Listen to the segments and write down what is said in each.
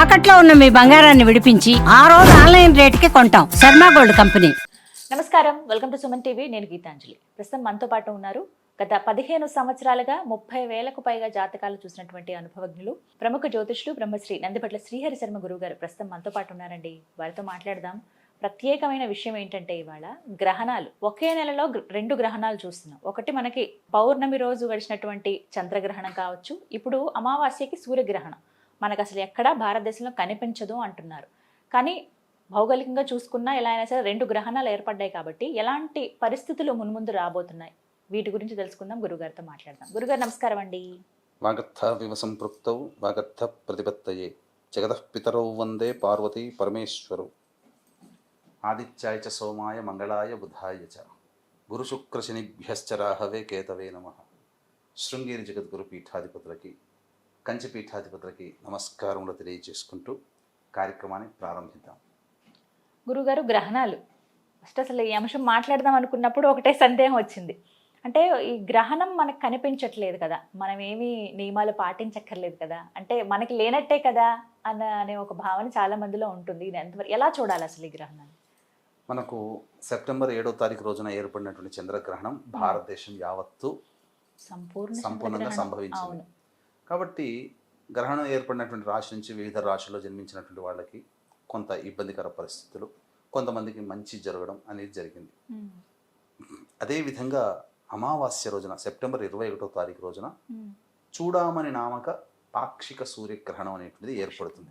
తాకట్లో ఉన్న మీ బంగారాన్ని విడిపించి ఆ రోజు ఆన్లైన్ రేటుకి కొంటాం. Sharma gold company. నమస్కారం. Welcome to Suman TV. నేను గీతాంజలి. ప్రస్తుతం మనతో పాటు ఉన్నారు గత పదిహేను సంవత్సరాలుగా ముప్పై వేలకు పైగా జాతకాలు చూసినటువంటి అనుభవజ్ఞులు ప్రముఖ జ్యోతిష్లు బ్రహ్మశ్రీ నందిపట్ల శ్రీహరి శర్మ గురువు గారు ప్రస్తుతం మనతో పాటు ఉన్నారండి. వారితో మాట్లాడదాం. ప్రత్యేకమైన విషయం ఏంటంటే ఇవాళ గ్రహణాలు. ఒకే నెలలో రెండు గ్రహణాలు చూస్తున్నాం. ఒకటి మనకి పౌర్ణమి రోజు గడిచినటువంటి చంద్రగ్రహణం కావచ్చు. ఇప్పుడు అమావాస్యకి సూర్యగ్రహణం. మనకు అసలు ఎక్కడా భారతదేశంలో కనిపించదు అంటున్నారు. కానీ భౌగోళికంగా చూసుకున్నా ఎలా అయినా సరే రెండు గ్రహణాలు ఏర్పడ్డాయి కాబట్టి ఎలాంటి పరిస్థితులు మున్ముందు రాబోతున్నాయి? వీటి గురించి తెలుసుకుందాం. గురుగారితో మాట్లాడదాం. గురుగారు నమస్కారం అండి. వాగర్థావివ సంపృక్తౌ వాగర్థ ప్రతిపత్తయే. జగదపితరౌ పితరౌ వందే పార్వతీ పరమేశ్వరు. ఆదిత్యాయ చ సోమాయ మంగళాయ బుధాయ చ. గురుశుక్రశనిభ్యశ్చ రాహవే కేతవే నమ. శృంగేరి జగద్గురు పీఠాధిపతులకి కంచి పీఠాధిపతులకి నమస్కారములు తెలియజేసుకుంటూ కార్యక్రమాన్ని ప్రారంభిద్దాం. గురుగారు గ్రహణాలు. ఫస్ట్ అసలు ఈ అంశం మాట్లాడదాం అనుకున్నప్పుడు ఒకటే సందేహం వచ్చింది. అంటే ఈ గ్రహణం మనకు కనిపించట్లేదు కదా. మనం ఏమీ నియమాలు పాటించక్కర్లేదు కదా. అంటే మనకి లేనట్టే కదా అన్న అనే ఒక భావన చాలా మందిలో ఉంటుంది. ఇది ఎంతవరకు ఎలా చూడాలి అసలు ఈ గ్రహణాన్ని? మనకు సెప్టెంబర్ ఏడో తారీఖు రోజున ఏర్పడినటువంటి చంద్రగ్రహణం భారతదేశం యావత్తు సంపూర్ణ సంపూర్ణంగా. సంభవించింది. కాబట్టి గ్రహణం ఏర్పడినటువంటి రాశి నుంచి వివిధ రాశుల్లో జన్మించినటువంటి వాళ్ళకి కొంత ఇబ్బందికర పరిస్థితులు కొంతమందికి మంచి జరగడం అనేది జరిగింది. అదేవిధంగా అమావాస్య రోజున సెప్టెంబర్ ఇరవై ఒకటో తారీఖు రోజున ఉమ్. చూడామణి నామక పాక్షిక సూర్యగ్రహణం అనేటువంటిది ఏర్పడుతుంది.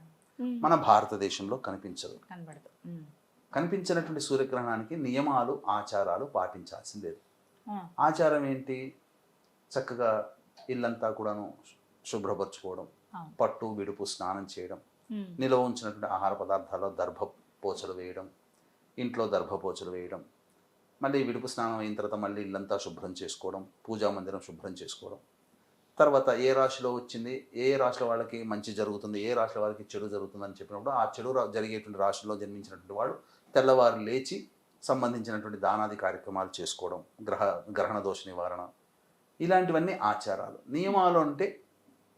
మన భారతదేశంలో కనిపించదు. కనిపించినటువంటి సూర్యగ్రహణానికి నియమాలు ఆచారాలు పాటించాల్సిందేది ఆ. ఆచారం ఏంటి చక్కగా ఇల్లంతా కూడాను శుభ్రపరచుకోవడం. పట్టు విడుపు స్నానం చేయడం. నిల్వ ఉంచినటువంటి ఆహార పదార్థాల్లో దర్భ పోచలు వేయడం ఇంట్లో దర్భ పోచలు వేయడం మళ్ళీ విడుపు స్నానం అయిన తర్వాత మళ్ళీ ఇల్లంతా శుభ్రం చేసుకోవడం పూజా మందిరం శుభ్రం చేసుకోవడం తర్వాత ఏ రాశిలో వచ్చింది ఏ రాశిలో వాళ్ళకి మంచి జరుగుతుంది ఏ రాశిలో వాళ్ళకి చెడు జరుగుతుంది అని చెప్పినప్పుడు ఆ చెడు జరిగేటువంటి రాశిలో జన్మించినటువంటి వాళ్ళు తెల్లవారు లేచి సంబంధించినటువంటి దానాది కార్యక్రమాలు చేసుకోవడం గ్రహ గ్రహణ దోష నివారణ ఇలాంటివన్నీ ఆచారాలు నియమాలు అంటే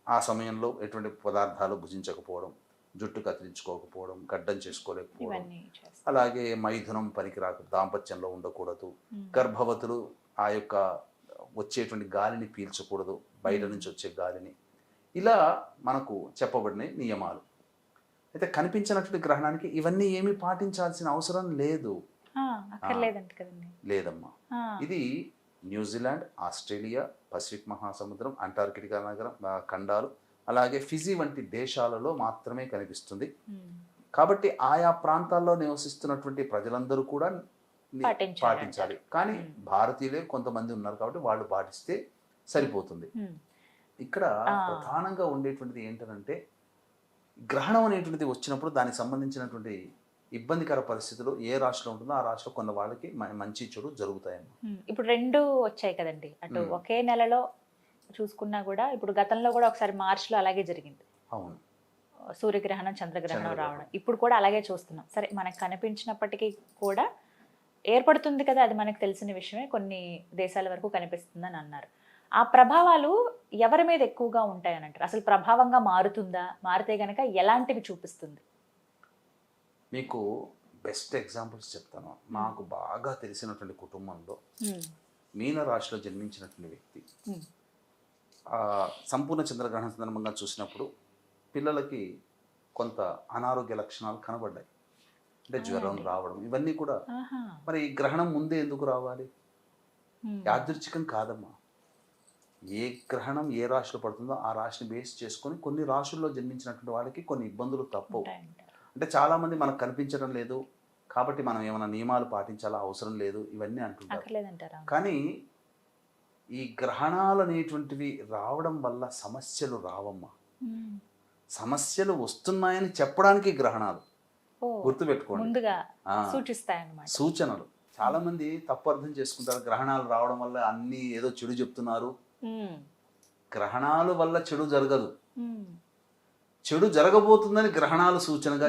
ఆ సమయంలో ఎటువంటి పదార్థాలు భుజించకపోవడం జుట్టు కత్తిరించుకోకపోవడం గడ్డం చేసుకోలేకపోవడం అలాగే మైథునం పనికిరాకు దాంపత్యంలో ఉండకూడదు. గర్భవతులు ఆ యొక్క వచ్చేటువంటి గాలిని పీల్చకూడదు బయట నుంచి వచ్చే గాలిని. ఇలా మనకు చెప్పబడిన నియమాలు. అయితే కనిపించినటువంటి గ్రహణానికి ఇవన్నీ ఏమీ పాటించాల్సిన అవసరం లేదు. లేదమ్మా. ఇది న్యూజిలాండ్ ఆస్ట్రేలియా పసిఫిక్ మహాసముద్రం అంటార్కిటికా నగరం ఖండాలు అలాగే ఫిజీ వంటి దేశాలలో మాత్రమే కనిపిస్తుంది ఉమ్. కాబట్టి ఆయా ప్రాంతాల్లో నివసిస్తున్నటువంటి ప్రజలందరూ కూడా పాటించాలి కానీ మ్మ్. భారతీయులే కొంతమంది ఉన్నారు కాబట్టి వాళ్ళు పాటిస్తే సరిపోతుంది ఉమ్. ఇక్కడ. ప్రధానంగా ఉండేటువంటిది ఏంటంటే గ్రహణం అనేటువంటిది వచ్చినప్పుడు దానికి సంబంధించినటువంటి ఇబ్బందికర పరిస్థితులు ఏ రాశిలో ఉంటుందో ఆ రాశిలో కొంత వాళ్ళకి మంచి చెడు జరుగుతాయన్నమాట. ఉమ్, ఇప్పుడు రెండు వచ్చాయి కదండి. అటు. ఒకే నెలలో చూసుకున్నా కూడా ఇప్పుడు గతంలో కూడా ఒకసారి మార్చిలో అలాగే జరిగింది. అవును. సూర్యగ్రహణం చంద్రగ్రహణం చంద్రగ్రహణం. రావడం. ఇప్పుడు కూడా అలాగే చూస్తున్నాం. సరే మనకు కనిపించినప్పటికీ కూడా ఏర్పడుతుంది కదా అది మనకు తెలిసిన విషయమే. కొన్ని దేశాల వరకు కనిపిస్తుందని అన్నారు. ఆ ప్రభావాలు ఎవరి మీద ఎక్కువగా ఉంటాయని అంటారు అసలు ప్రభావంగా మారుతుందా? మారితే గనక ఎలాంటివి చూపిస్తుంది? మీకు బెస్ట్ ఎగ్జాంపుల్స్ చెప్తాను. నాకు బాగా తెలిసినటువంటి కుటుంబంలో ఉమ్, మీన రాశిలో జన్మించినటువంటి వ్యక్తి. ఆ సంపూర్ణ చంద్రగ్రహణ సందర్భంగా చూసినప్పుడు పిల్లలకి కొంత అనారోగ్య లక్షణాలు కనబడ్డాయి. అంటే జ్వరం. రావడం ఇవన్నీ కూడా మరి ఈ గ్రహణం ముందే ఎందుకు రావాలి? యాదృచ్ఛికం కాదమ్మా. ఏ గ్రహణం ఏ రాశిలో పడుతుందో ఆ రాశిని బేస్ చేసుకొని కొన్ని రాశుల్లో జన్మించినటువంటి వాళ్ళకి కొన్ని ఇబ్బందులు తప్పవు. అంటే చాలామంది మనకు కనిపించడం లేదు కాబట్టి మనం ఏమైనా నియమాలు పాటించాలా? అవసరం లేదు. ఇవన్నీ అంటుంటారు. కానీ ఈ గ్రహణాలు అనేటువంటివి రావడం వల్ల సమస్యలు రావమ్మా. సమస్యలు వస్తున్నాయని చెప్పడానికి గ్రహణాలు. గుర్తుపెట్టుకోండి. సూచనలు. చాలా మంది తప్పు అర్థం చేసుకుంటారు. గ్రహణాలు రావడం వల్ల అన్ని ఏదో చెడు చెప్తున్నారు. గ్రహణాల వల్ల చెడు జరగదు. చెడు జరగబోతుందని గ్రహణాలు సూచనగా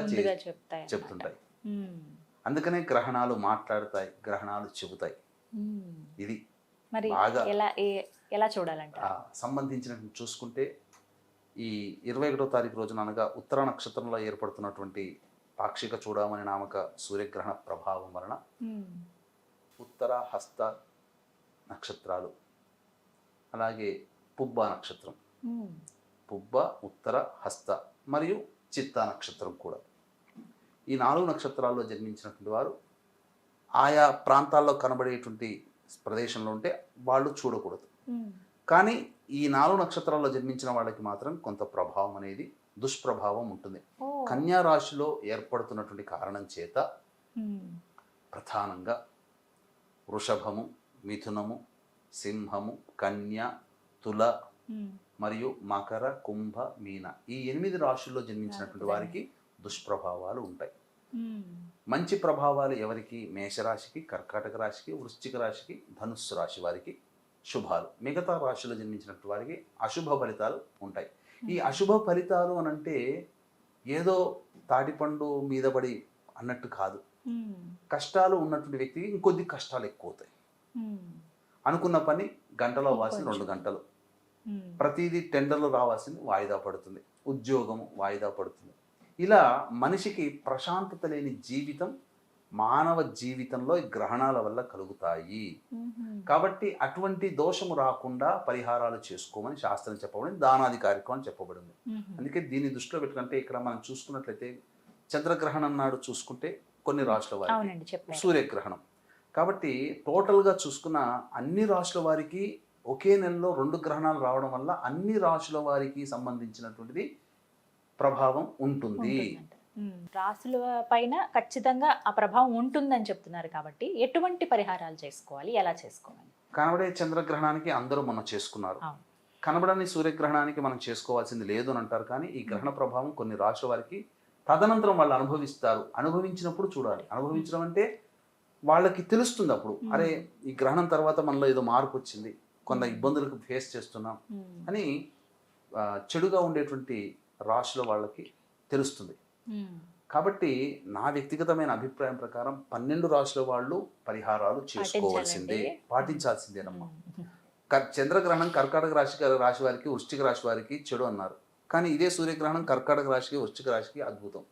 చెప్తుంటాయి. అందుకనే గ్రహణాలు మాట్లాడతాయి గ్రహణాలు చెబుతాయి. ఇది మరి ఎలా చూడాలంట? ఆ, సంబంధించినటువంటి చూసుకుంటే ఈ ఇరవై ఒకటో తారీఖు రోజున అనగా ఉత్తర నక్షత్రంలో ఏర్పడుతున్నటువంటి పాక్షిక చూడమని నామక సూర్యగ్రహణ ప్రభావం వలన ఉత్తర హస్త నక్షత్రాలు అలాగే పుబ్బ నక్షత్రం. పుబ్బ ఉత్తర హస్త మరియు చిత్త నక్షత్రం కూడా. ఈ నాలుగు నక్షత్రాల్లో జన్మించినటువంటి వారు ఆయా ప్రాంతాల్లో కనబడేటువంటి ప్రదేశంలో ఉంటే వాళ్ళు చూడకూడదు. కానీ ఈ నాలుగు నక్షత్రాల్లో జన్మించిన వాళ్ళకి మాత్రం కొంత ప్రభావం అనేది దుష్ప్రభావం ఉంటుంది. కన్యా రాశిలో ఏర్పడుతున్నటువంటి కారణం చేత ప్రధానంగా వృషభము మిథునము సింహము కన్య తుల మరియు మకర కుంభ మీన ఈ ఎనిమిది రాశుల్లో జన్మించినటువంటి వారికి దుష్ప్రభావాలు ఉంటాయి. మంచి ప్రభావాలు ఎవరికి? మేషరాశికి కర్కాటక రాశికి వృశ్చిక రాశికి ధనుస్సు రాశి వారికి శుభాలు. మిగతా రాశిలో జన్మించినటువంటి వారికి అశుభ ఫలితాలు ఉంటాయి. ఈ అశుభ ఫలితాలు అని అంటే ఏదో తాటిపండు మీద పడి అన్నట్టు కాదు. కష్టాలు ఉన్నటువంటి వ్యక్తికి ఇంకొద్ది కష్టాలు ఎక్కువ అవుతాయి అనుకున్న పని గంటలో ఇంకొంచెం. రెండు గంటలు. ప్రతిదీ టెండర్లు రావాల్సింది వాయిదా పడుతుంది. ఉద్యోగం వాయిదా పడుతుంది. ఇలా మనిషికి ప్రశాంతత లేని జీవితం మానవ జీవితంలో గ్రహణాల వల్ల కలుగుతాయి. ఉమ్, కాబట్టి అటువంటి దోషము రాకుండా పరిహారాలు చేసుకోమని శాస్త్రం చెప్పబడింది దానాది కార్యక్రమం చెప్పబడింది. ఉమ్, అందుకే దీన్ని దృష్టిలో పెట్టుకుంటే ఇక్కడ మనం చూసుకున్నట్లయితే చంద్రగ్రహణం నాడు చూసుకుంటే కొన్ని రాష్ట్రాల వారికి సూర్యగ్రహణం. కాబట్టి టోటల్గా చూసుకున్న అన్ని రాశుల వారికి ఒకే నెలలో రెండు గ్రహణాలు రావడం వల్ల అన్ని రాశుల వారికి సంబంధించినటువంటిది ప్రభావం ఉంటుంది. రాసుల పైన ఖచ్చితంగా ఆ ప్రభావం ఉంటుందని చెప్తున్నారు కాబట్టి ఎటువంటి పరిహారాలు చేసుకోవాలి? ఎలా చేసుకోవాలి? కనబడే చంద్రగ్రహణానికి అందరూ మనం చేసుకున్నారు. కనబడని సూర్యగ్రహణానికి మనం చేసుకోవాల్సింది లేదు అని అంటారు కానీ ఈ గ్రహణ ప్రభావం కొన్ని రాశుల వారికి తదనంతరం వాళ్ళు అనుభవిస్తారు. అనుభవించినప్పుడు చూడాలి. అనుభవించడం అంటే వాళ్ళకి తెలుస్తుంది అప్పుడు. అరే ఈ గ్రహణం తర్వాత మనలో ఏదో మార్పు వచ్చింది. కొంత ఇబ్బందులకు ఫేస్ చేస్తున్నాం ఉమ్, అని చెడుగా ఉండేటువంటి రాశుల వాళ్ళకి తెలుస్తుంది. ఉమ్, కాబట్టి నా వ్యక్తిగతమైన అభిప్రాయం ప్రకారం పన్నెండు రాశుల వాళ్ళు పరిహారాలు చేసుకోవాల్సిందే. పాటించాల్సిందేనమ్మా. క- చంద్రగ్రహణం కర్కాటక రాశి రాశి వారికి వృశ్చిక రాశి వారికి చెడు అన్నారు. కానీ ఇదే సూర్యగ్రహణం కర్కాటక రాశికి వృశ్చిక రాశికి అద్భుతం.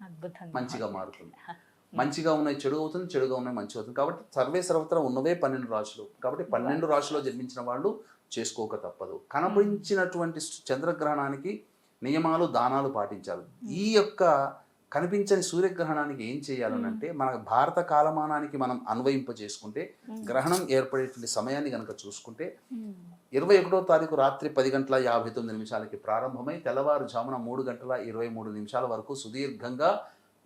మంచిగా. మారుతుంది. మంచిగా ఉన్నాయి చెడు అవుతుంది చెడుగా ఉన్నాయి మంచి అవుతుంది. కాబట్టి సర్వే సర్వత్రా ఉన్నవే పన్నెండు రాశులు. కాబట్టి పన్నెండు రాశుల్లో జన్మించిన వాళ్ళు చేసుకోక తప్పదు. కనిపించినటువంటి చంద్రగ్రహణానికి నియమాలు దానాలు పాటించాలి. ఈ యొక్క కనిపించని సూర్యగ్రహణానికి ఏం చేయాలని అంటే మన భారత కాలమానానికి మనం అన్వయింప చేసుకుంటే గ్రహణం ఏర్పడేటువంటి సమయాన్ని కనుక చూసుకుంటే ఇరవై ఒకటో తారీఖు రాత్రి పది గంటల యాభై తొమ్మిది నిమిషాలకి ప్రారంభమై తెల్లవారుజామున మూడు గంటల ఇరవై మూడు నిమిషాల వరకు సుదీర్ఘంగా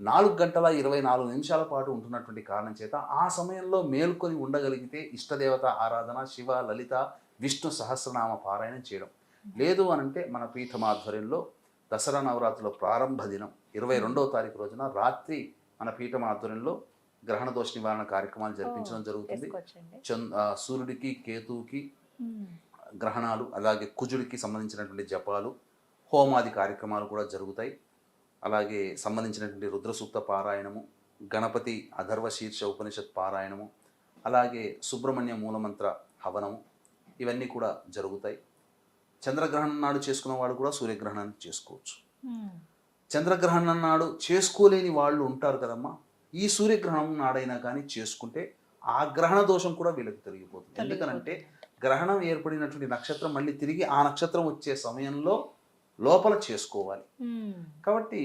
నాలుగు గంటల ఇరవై నాలుగు నిమిషాల పాటు ఉంటున్నటువంటి కారణం చేత ఆ సమయంలో మేల్కొని ఉండగలిగితే ఇష్టదేవత ఆరాధన శివ లలిత విష్ణు సహస్రనామ పారాయణం చేయడం. లేదు అనంటే మన పీఠం ఆధ్వర్యంలో దసరా నవరాత్రుల ప్రారంభ దినం ఇరవై రెండవ తారీఖు రోజున రాత్రి మన పీఠం ఆధ్వర్యంలో గ్రహణ దోష నివారణ కార్యక్రమాలు జరిపించడం జరుగుతుంది. చంద్ సూర్యుడికి కేతువుకి గ్రహణాలు అలాగే కుజుడికి సంబంధించినటువంటి జపాలు హోమాది కార్యక్రమాలు కూడా జరుగుతాయి. అలాగే సంబంధించినటువంటి రుద్ర సూక్త పారాయణము గణపతి అధర్వ శీర్ష ఉపనిషత్ పారాయణము అలాగే సుబ్రహ్మణ్య మూలమంత్ర హవనము ఇవన్నీ కూడా జరుగుతాయి. చంద్రగ్రహణం నాడు చేసుకున్న వాళ్ళు కూడా సూర్యగ్రహణాన్ని చేసుకోవచ్చు. చంద్రగ్రహణం నాడు చేసుకోలేని వాళ్ళు ఉంటారు కదమ్మా. ఈ సూర్యగ్రహణం నాడైనా కానీ చేసుకుంటే ఆ గ్రహణ దోషం కూడా వీళ్ళకి తొలగిపోతుంది. ఎందుకనంటే గ్రహణం ఏర్పడినటువంటి నక్షత్రం మళ్ళీ తిరిగి ఆ నక్షత్రం వచ్చే సమయంలో లోపల చేసుకోవాలి. కాబట్టి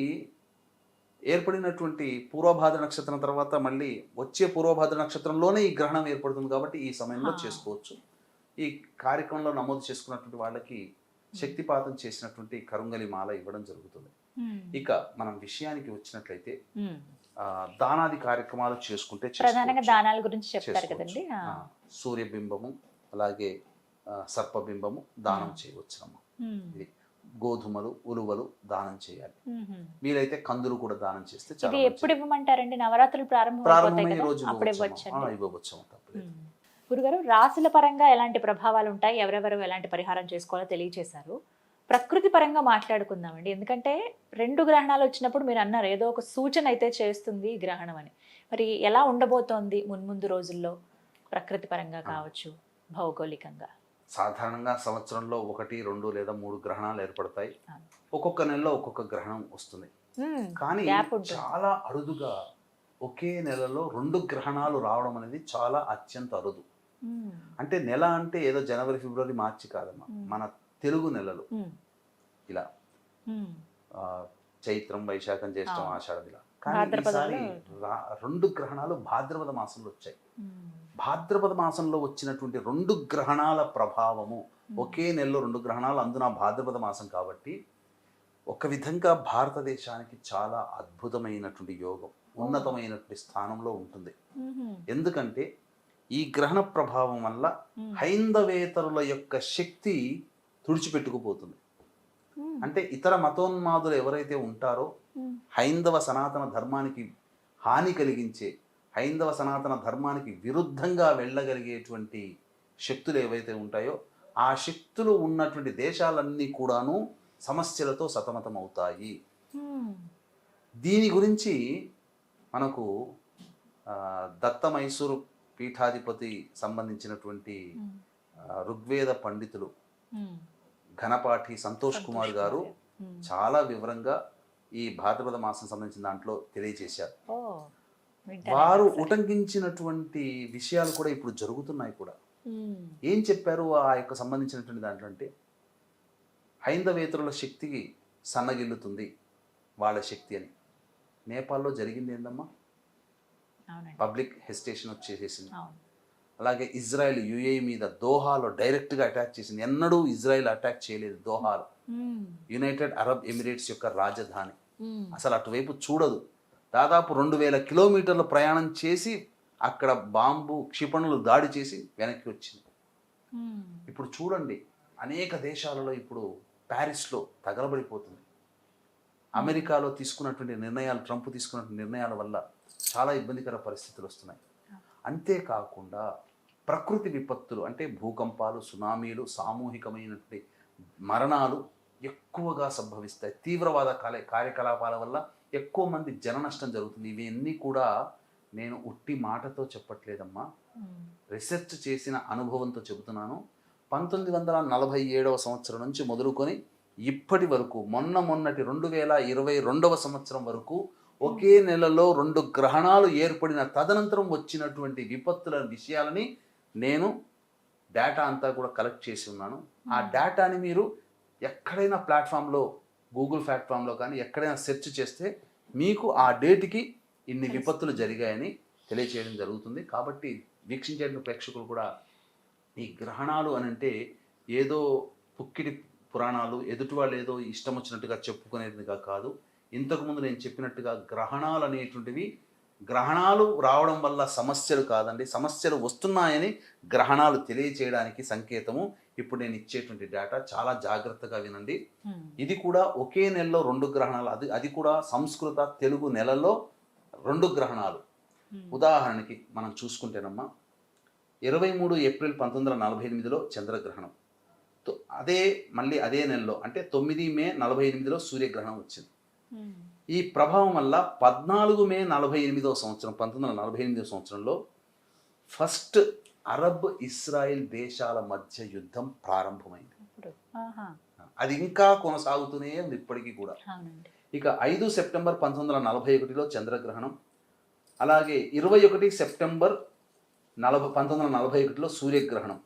ఏర్పడినటువంటి పూర్వభాద్ర నక్షత్రం తర్వాత మళ్ళీ వచ్చే పూర్వభాద్ర నక్షత్రంలోనే ఈ గ్రహణం ఏర్పడుతుంది కాబట్టి ఈ సమయంలో. చేసుకోవచ్చు. ఈ కార్యక్రమంలో నమోదు చేసుకున్నటువంటి వాళ్ళకి శక్తిపాతం చేసినటువంటి కరుంగలి మాల ఇవ్వడం జరుగుతుంది. ఇక మనం విషయానికి వచ్చినట్లయితే దానాది కార్యక్రమాలు చేసుకుంటే. దానాల గురించి చెప్తారు. కదండి. సూర్యబింబము అలాగే సర్పబింబము దానం చేయవచ్చునమ్మా. ఉమ్, ఇది గోధుమలు ఉలువలు దానం చేయాలి. వీలైతే కందులు కూడా దానం చేస్తే చాలా. ఎప్పుడు ఇవ్వమంటారండి? నవరాత్రులు ప్రారంభం? రోజు తప్పలేదు ఉమ్. గురుగారు రాసుల పరంగా ఎలాంటి ప్రభావాలు ఉంటాయి? ఎవరెవరు ఎలాంటి పరిహారం చేసుకోవాలో తెలియజేశారు ప్రకృతి పరంగా మాట్లాడుకుందామండి. ఎందుకంటే రెండు గ్రహణాలు వచ్చినప్పుడు మీరు అన్నారు ఏదో ఒక సూచన అయితే చేస్తుంది గ్రహణం అని. మరి ఎలా ఉండబోతోంది మున్ముందు రోజుల్లో ప్రకృతి పరంగా కావచ్చు భౌగోళికంగా? సాధారణంగా సంవత్సరంలో ఒకటి రెండు లేదా మూడు గ్రహణాలు ఏర్పడతాయి. ఒక్కొక్క నెలలో ఒక్కొక్క గ్రహణం వస్తుంది. కానీ. చాలా అరుదుగా ఒకే నెలలో రెండు గ్రహణాలు రావడం అనేది చాలా అత్యంత అరుదు. అంటే నెల అంటే ఏదో జనవరి ఫిబ్రవరి మార్చి కాదమ్మా మ్మ్. మన తెలుగు నెలలు. ఇలా చైత్రం వైశాఖం జ్యేష్టం. ఆషాఢం ఇలా కానీ రెండు గ్రహణాలు భాద్రపద మాసంలో వచ్చాయి. భాద్రపద మాసంలో వచ్చినటువంటి రెండు గ్రహణాల ప్రభావము ఒకే నెలలో రెండు గ్రహణాలు అందున భాద్రపద మాసం కాబట్టి ఒక విధంగా భారతదేశానికి చాలా అద్భుతమైనటువంటి యోగం ఉన్నతమైనటువంటి స్థానంలో ఉంటుంది. ఎందుకంటే ఈ గ్రహణ ప్రభావం వల్ల. హైందవేతరుల యొక్క శక్తి తుడిచిపెట్టుకుపోతుంది. అంటే ఇతర మతోన్మాదులు ఎవరైతే ఉంటారో. హైందవ సనాతన ధర్మానికి హాని కలిగించే హైందవ సనాతన ధర్మానికి విరుద్ధంగా వెళ్ళగలిగేటువంటి శక్తులు ఏవైతే ఉంటాయో ఆ శక్తులు ఉన్నటువంటి దేశాలన్నీ కూడాను సమస్యలతో సతమతం అవుతాయి. దీని గురించి మనకు దత్త మైసూరు పీఠాధిపతి సంబంధించినటువంటి ఋగ్వేద పండితులు. ఘనపాఠి సంతోష్ కుమార్ గారు. చాలా వివరంగా ఈ భాద్రపద మాసం సంబంధించిన దాంట్లో తెలియజేశారు వారు? ఉటంకించినటువంటి విషయాలు కూడా ఇప్పుడు జరుగుతున్నాయి కూడా. ఏం చెప్పారు ఆ యొక్క సంబంధించినటువంటి దాంట్లో అంటే హైందవేతరుల శక్తికి సన్నగిల్లుతుంది వాళ్ళ శక్తి అని. నేపాల్లో జరిగింది ఏందమ్మా? పబ్లిక్ హెసిటేషన్ వచ్చేసేసింది. అలాగే ఇజ్రాయెల్ యుఏ మీద దోహాలో డైరెక్ట్గా అటాక్ చేసింది. ఎన్నడూ ఇజ్రాయెల్ అటాక్ చేయలేదు దోహాలో. యునైటెడ్ అరబ్ ఎమిరేట్స్ యొక్క రాజధాని. అసలు అటువైపు చూడదు. దాదాపు రెండు వేల కిలోమీటర్ల ప్రయాణం చేసి అక్కడ బాంబు క్షిపణులు దాడి చేసి వెనక్కి వచ్చింది. మ్మ్. ఇప్పుడు చూడండి అనేక దేశాలలో ఇప్పుడు ప్యారిస్లో తగలబడిపోతుంది. అమెరికాలో తీసుకున్నటువంటి నిర్ణయాలు ట్రంప్ తీసుకున్నటువంటి నిర్ణయాల వల్ల చాలా ఇబ్బందికర పరిస్థితులు వస్తున్నాయి. అంతేకాకుండా ప్రకృతి విపత్తులు అంటే భూకంపాలు సునామీలు సామూహికమైనటువంటి మరణాలు ఎక్కువగా సంభవిస్తాయి. తీవ్రవాద కార్య కార్యకలాపాల వల్ల ఎక్కువ మంది జన నష్టం జరుగుతుంది. ఇవన్నీ కూడా నేను ఉట్టి మాటతో చెప్పట్లేదమ్మా. మ్మ్. రీసెర్చ్ చేసిన అనుభవంతో చెబుతున్నాను. పంతొమ్మిది వందల నలభై ఏడవ సంవత్సరం నుంచి మొదలుకొని ఇప్పటి వరకు మొన్న మొన్నటి రెండు వేల ఇరవై రెండవ సంవత్సరం వరకు ఒకే నెలలో రెండు గ్రహణాలు ఏర్పడిన తదనంతరం వచ్చినటువంటి విపత్తుల విషయాలని నేను డేటా అంతా కూడా కలెక్ట్ చేసి ఉన్నాను. ఆ డేటాని మీరు ఎక్కడైనా ప్లాట్ఫామ్లో గూగుల్ ప్లాట్ఫామ్లో కానీ ఎక్కడైనా సెర్చ్ చేస్తే మీకు ఆ డేట్కి ఇన్ని విపత్తులు జరిగాయని తెలియచేయడం జరుగుతుంది. కాబట్టి వీక్షించే ప్రేక్షకులు కూడా ఈ గ్రహణాలు అని అంటే ఏదో పుక్కిడి పురాణాలు ఎదుటి వాళ్ళు ఏదో ఇష్టం వచ్చినట్టుగా చెప్పుకునేదిగా కాదు. ఇంతకుముందు నేను చెప్పినట్టుగా గ్రహణాలు అనేటువంటివి గ్రహణాలు రావడం వల్ల సమస్యలు కాదండి. సమస్యలు వస్తున్నాయని గ్రహణాలు తెలియచేయడానికి సంకేతము. ఇప్పుడు నేను ఇచ్చేటువంటి డేటా చాలా జాగ్రత్తగా వినండి. ఇది కూడా ఒకే నెలలో రెండు గ్రహణాలు అది అది కూడా సంస్కృత తెలుగు నెలలో రెండు గ్రహణాలు. ఉదాహరణకి మనం చూసుకుంటేనమ్మా ఇరవై మూడు ఏప్రిల్ పంతొమ్మిది వందల నలభై ఎనిమిదిలో చంద్రగ్రహణం అదే మళ్ళీ అదే నెలలో అంటే తొమ్మిది మే నలభై ఎనిమిదిలో సూర్యగ్రహణం వచ్చింది. ఈ ప్రభావం వల్ల పద్నాలుగు మే నలభై ఎనిమిదవ సంవత్సరం పంతొమ్మిది వందల నలభై ఎనిమిదవ సంవత్సరంలో ఫస్ట్ అరబ్ ఇస్రాయిల్ దేశాల మధ్య యుద్ధం ప్రారంభమైంది. అది ఇంకా కొనసాగుతూనే ఉంది ఇప్పటికీ కూడా. అవునండి. ఇక ఐదు సెప్టెంబర్ పంతొమ్మిది వందల నలభై ఒకటిలో చంద్రగ్రహణం అలాగే ఇరవై ఒకటి సెప్టెంబర్ నలభై పంతొమ్మిది వందల నలభై ఒకటిలో సూర్యగ్రహణం.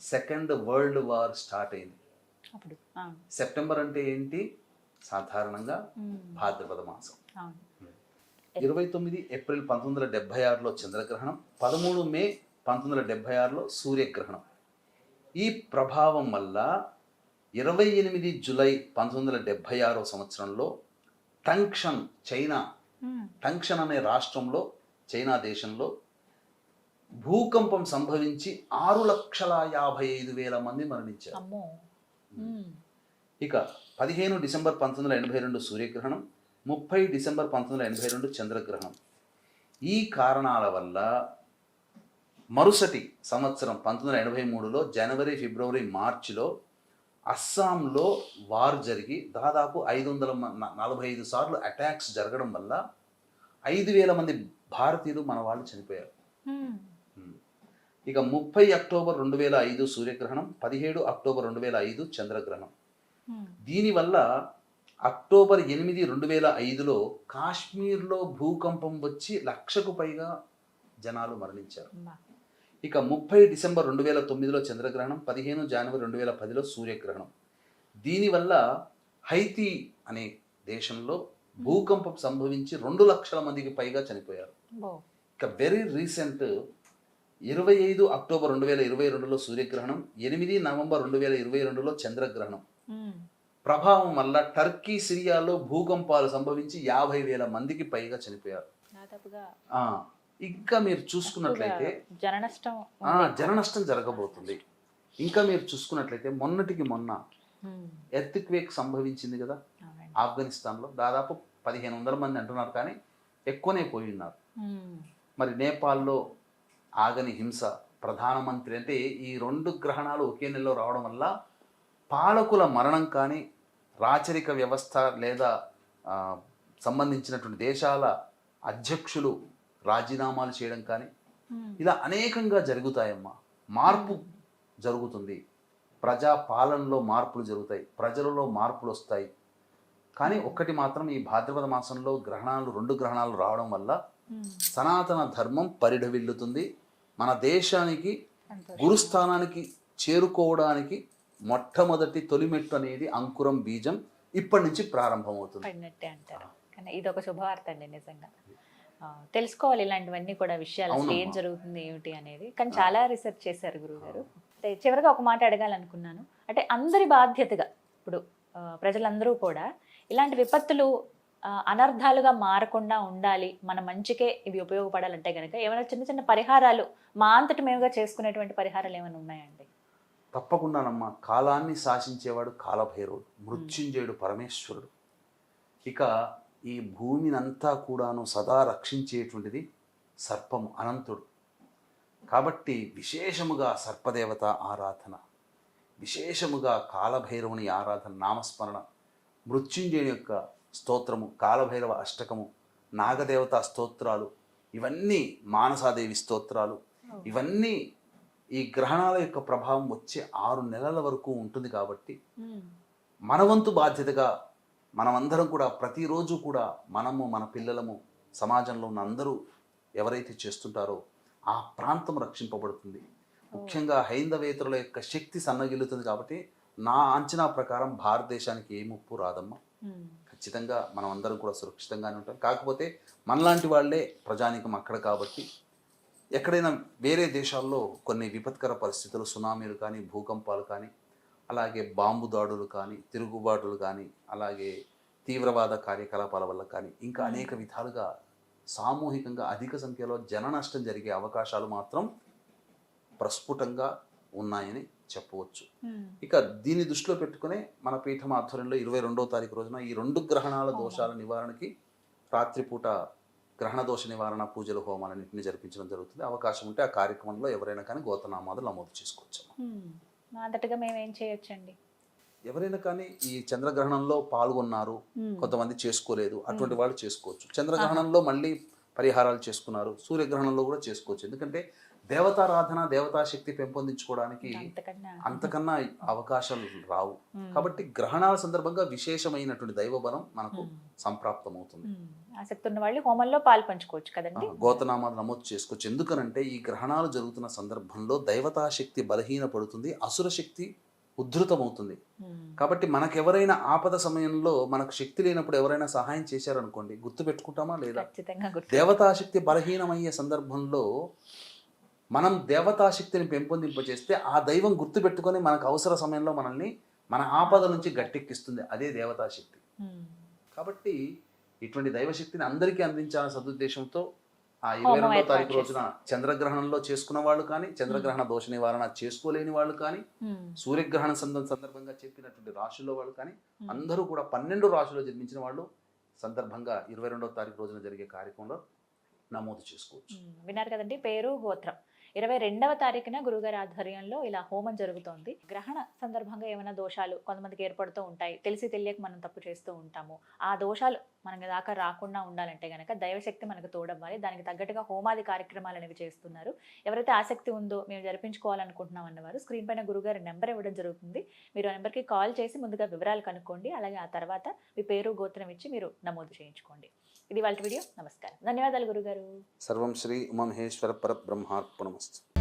సెకండ్ వరల్డ్ వార్ స్టార్ట్ అయింది. సెప్టెంబర్ అంటే ఏంటి? సాధారణంగా. భాద్రపద మాసం. అవును. ఇరవై తొమ్మిది ఏప్రిల్ పంతొమ్మిది వందల డెబ్బై ఆరులో చంద్రగ్రహణం పదమూడు మే పంతొమ్మిది వందల డెబ్బై ఆరులో సూర్యగ్రహణం. ఈ ప్రభావం వల్ల ఇరవై ఎనిమిది జులై పంతొమ్మిది వందల డెబ్బై ఆరో సంవత్సరంలో టంక్షన్ చైనా. టంక్షన్ అనే రాష్ట్రంలో చైనా దేశంలో భూకంపం సంభవించి ఆరు లక్షల యాభై ఐదు వేల మంది మరణించారు. ఇక పదిహేను డిసెంబర్ పంతొమ్మిది వందల ఎనభై రెండు సూర్యగ్రహణం ముప్పై డిసెంబర్ పంతొమ్మిది వందల ఎనభై రెండు చంద్రగ్రహణం. ఈ కారణాల వల్ల మరుసటి సంవత్సరం పంతొమ్మిది వందల ఎనభై మూడులో జనవరి ఫిబ్రవరి మార్చిలో అస్సాంలో వార్ జరిగి దాదాపు ఐదు వందల నలభై ఐదు సార్లు అటాక్స్ జరగడం వల్ల ఐదు వేల మంది భారతీయులు మన వాళ్ళు చనిపోయారు. ఇక ముప్పై అక్టోబర్ రెండు వేల ఐదు సూర్యగ్రహణం పదిహేడు అక్టోబర్ రెండు వేల ఐదు చంద్రగ్రహణం. దీనివల్ల అక్టోబర్ ఎనిమిది రెండు వేల ఐదులో కాశ్మీర్లో భూకంపం వచ్చి లక్షకు పైగా జనాలు మరణించారు. ఇక ముప్పై డిసెంబర్ రెండు వేల తొమ్మిదిలో చంద్రగ్రహణం పదిహేను జనవరి రెండు వేల పదిలో సూర్యగ్రహణం. దీనివల్ల హైతీ అనే దేశంలో భూకంపం సంభవించి రెండు లక్షల మందికి పైగా చనిపోయారు. ఇక వెరీ రీసెంట్ ఇరవై ఐదు అక్టోబర్ రెండు వేల ఇరవై రెండులో సూర్యగ్రహణం ఎనిమిది నవంబర్ రెండు వేల ఇరవై రెండులో చంద్రగ్రహణం. ప్రభావం వల్ల టర్కీ సిరియాలో భూకంపాలు సంభవించి యాభై వేల మందికి పైగా చనిపోయారు. ఇంకా మీరు చూసుకున్నట్లయితే జన నష్టం జరగబోతుంది ఇంకా మీరు చూసుకున్నట్లయితే మొన్నటికి మొన్న. ఎర్త్క్వేక్ సంభవించింది కదా. ఆఫ్ఘనిస్తాన్లో దాదాపు పదిహేను వందల మంది అంటున్నారు కానీ ఎక్కువనే పోయి ఉన్నారు. మరి నేపాల్లో ఆగని హింస ప్రధానమంత్రి అంటే ఈ రెండు గ్రహణాలు ఒకే నెలలో రావడం వల్ల పాలకుల మరణం కానీ రాచరిక వ్యవస్థ లేదా సంబంధించినటువంటి దేశాల అధ్యక్షులు రాజీనామాలు చేయడం కానీ. ఇలా అనేకంగా జరుగుతాయమ్మా. మార్పు జరుగుతుంది. ప్రజా పాలనలో మార్పులు జరుగుతాయి. ప్రజలలో మార్పులు వస్తాయి. కానీ ఒక్కటి మాత్రం ఈ భాద్రపద మాసంలో గ్రహణాలు రెండు గ్రహణాలు రావడం వల్ల. సనాతన ధర్మం పరిఢవిల్లుతుంది. మన దేశానికి. గురుస్థానానికి చేరుకోవడానికి మొట్టమొదటి తొలిమెట్టు అనేది అంకురం బీజం ఇప్పటి నుంచి ప్రారంభమవుతుంది. ఇది ఒక శుభవార్త అండి నిజంగా. తెలుసుకోవాలి ఇలాంటివన్నీ కూడా విషయాలు. అసలు ఏం. జరుగుతుంది ఏమిటి అనేది. కానీ చాలా రీసెర్చ్ చేశారు గురుగారు అంటే చివరిగా ఒక మాట అడగాలనుకున్నాను. అంటే అందరి బాధ్యతగా ఇప్పుడు ప్రజలందరూ కూడా ఇలాంటి విపత్తులు ఆ, అనర్థాలుగా మారకుండా ఉండాలి. మన మంచికే ఇవి ఉపయోగపడాలంటే కనుక ఏమైనా చిన్న చిన్న పరిహారాలు మా అంతటి మేముగా చేసుకునేటువంటి పరిహారాలు ఏమైనా ఉన్నాయండి? తప్పకుండానమ్మా. కాలాన్ని శాసించేవాడు కాలభైరవుడు మృత్యుంజయుడు పరమేశ్వరుడు. ఇక ఈ భూమిని అంతా కూడాను సదా రక్షించేటువంటిది సర్పము అనంతుడు. కాబట్టి విశేషముగా సర్పదేవత ఆరాధన విశేషముగా కాలభైరవుని ఆరాధన నామస్మరణ మృత్యుంజయుని యొక్క స్తోత్రము కాలభైరవ అష్టకము నాగదేవత స్తోత్రాలు ఇవన్నీ మానసాదేవి స్తోత్రాలు ఇవన్నీ ఈ గ్రహణాల యొక్క ప్రభావం వచ్చే ఆరు నెలల వరకు ఉంటుంది కాబట్టి మన వంతు బాధ్యతగా మనమందరం కూడా ప్రతిరోజు కూడా మనము మన పిల్లలము సమాజంలో ఉన్న అందరూ ఎవరైతే చేస్తుంటారో ఆ ప్రాంతం రక్షింపబడుతుంది. ముఖ్యంగా హైందవేతరుల యొక్క శక్తి సన్నగిల్లుతుంది కాబట్టి నా అంచనా ప్రకారం భారతదేశానికి ఏ ముప్పు రాదమ్మా. ఖచ్చితంగా మనం అందరం కూడా సురక్షితంగానే ఉంటాం. కాకపోతే మనలాంటి వాళ్ళే ప్రజానికం అక్కడ కాబట్టి ఎక్కడైనా వేరే దేశాల్లో కొన్ని విపత్కర పరిస్థితులు సునామీలు కానీ భూకంపాలు కానీ అలాగే బాంబు దాడులు కానీ తిరుగుబాటులు కానీ అలాగే తీవ్రవాద కార్యకలాపాల వల్ల కానీ ఇంకా అనేక విధాలుగా సామూహికంగా అధిక సంఖ్యలో జన నష్టం జరిగే అవకాశాలు మాత్రం ప్రస్ఫుటంగా ఉన్నాయని చెప్పవచ్చు. ఇక దీన్ని దృష్టిలో పెట్టుకునే మన పీఠం ఆధ్వర్యంలో ఇరవై రెండవ తారీఖు రోజున ఈ రెండు గ్రహణాల దోషాల నివారణకి రాత్రిపూట గ్రహణ దోష నివారణ పూజలు హోమాలన్నింటినీ జరిపించడం జరుగుతుంది. అవకాశం ఉంటే ఆ కార్యక్రమంలో ఎవరైనా కానీ గోతనామాదులు నమోదు చేసుకోవచ్చు అంతటిగా మేము ఏం చేయొచ్చండి. ఎవరైనా కానీ ఈ చంద్రగ్రహణంలో పాల్గొన్నారు. కొంతమంది చేసుకోలేదు అటువంటి వాళ్ళు చేసుకోవచ్చు. చంద్రగ్రహణంలో మళ్ళీ పరిహారాలు చేసుకున్నారు సూర్యగ్రహణంలో కూడా చేసుకోవచ్చు. ఎందుకంటే దేవతారాధన దేవతాశక్తి పెంపొందించుకోవడానికి అంతకన్నా అవకాశాలు రావు. కాబట్టి గ్రహణాల సందర్భంగా విశేషమైనటువంటి దైవబలం మనకు ఉమ్. సంప్రాప్తమవుతుంది. ఆసక్తి ఉన్న వాళ్ళు హోమంలో పాలు పంచుకోవచ్చు కదండి గోతనామాలు నమోదు చేసుకోవచ్చు ఎందుకనంటే ఈ గ్రహణాలు జరుగుతున్న సందర్భంలో దైవతాశక్తి బలహీనపడుతుంది అసుర శక్తి ఉద్ధృతమవుతుంది. కాబట్టి మనకెవరైనా ఆపద సమయంలో మనకు శక్తి లేనప్పుడు ఎవరైనా సహాయం చేశారనుకోండి గుర్తు పెట్టుకుంటామా లేదా దేవతాశక్తి బలహీనమయ్యే సందర్భంలో మనం దేవతాశక్తిని పెంపొందింపజేస్తే ఆ దైవం గుర్తుపెట్టుకొని మనకు అవసర సమయంలో మనల్ని మన ఆపద నుంచి గట్టెక్కిస్తుంది అదే దేవతాశక్తి. కాబట్టి ఇటువంటి దైవశక్తిని అందరికీ అందించాలనే సదుద్దేశంతో ఆ ఇరవై రెండో తారీఖు రోజున చంద్రగ్రహణంలో చేసుకున్న వాళ్ళు కానీ చంద్రగ్రహణ దోష నివారణ చేసుకోలేని వాళ్ళు కానీ. సూర్యగ్రహణ సంద- సందర్భంగా చెప్పినటువంటి రాశుల్లో వాళ్ళు కానీ. అందరూ కూడా పన్నెండు రాశుల్లో జన్మించిన వాళ్ళు సందర్భంగా ఇరవై రెండవ తారీఖు రోజున జరిగే కార్యక్రమంలో నమోదు చేసుకోవచ్చు. విన్నారు కదండి పేరు గోత్రం ఇరవై రెండవ తారీఖున గురుగారి ఆధ్వర్యంలో ఇలా హోమం జరుగుతోంది. గ్రహణ సందర్భంగా ఏమైనా దోషాలు కొంతమందికి ఏర్పడుతూ ఉంటాయి. తెలిసి తెలియక మనం తప్పు చేస్తూ ఉంటాము. ఆ దోషాలు మనకి దాకా రాకుండా ఉండాలంటే కనుక దైవశక్తి మనకు తోడవ్వాలి. దానికి తగ్గట్టుగా హోమాది కార్యక్రమాలు అనేవి చేస్తున్నారు. ఎవరైతే ఆసక్తి ఉందో మేము జరిపించుకోవాలనుకుంటున్నాం అన్నవారు స్క్రీన్ పైన గురుగారి నెంబర్ ఇవ్వడం జరుగుతుంది. మీరు ఆ నెంబర్కి కాల్ చేసి ముందుగా వివరాలు కనుక్కోండి. అలాగే ఆ తర్వాత మీ పేరు గోత్రం ఇచ్చి మీరు నమోదు చేయించుకోండి. ఇది వాళ్ళ వీడియో. నమస్కారం. ధన్యవాదాలు గురుగారు. సర్వం శ్రీ ఉమామహేశ్వర పరబ్రహ్మార్పణమస్తు.